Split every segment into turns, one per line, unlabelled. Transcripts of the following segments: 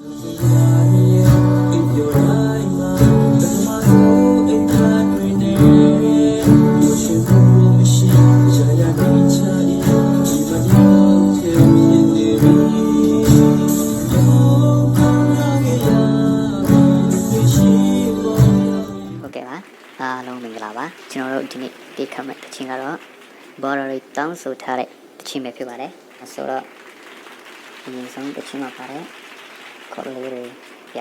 ဟုတ်ကဲ့ပါအားလုံးမင်္ဂလာပါကျွန်တော်တို့ဒီနေ့ဒီခမတချင်းကတော့ဘော်ရရီတောင်းဆိုထားတဲ့တချင်းပဲဖြစ်ပါတယ်ဆိုတော့အရင်ဆုံးတချင်းမှာပါတယ် ခေါ်လေးတွေပြ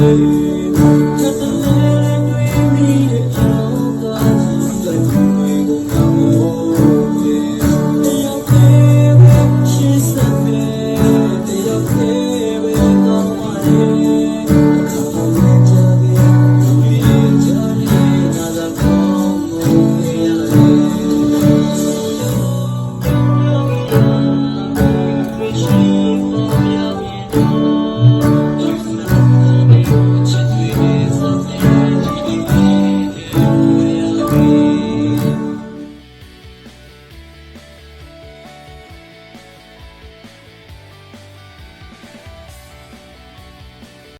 Thank you.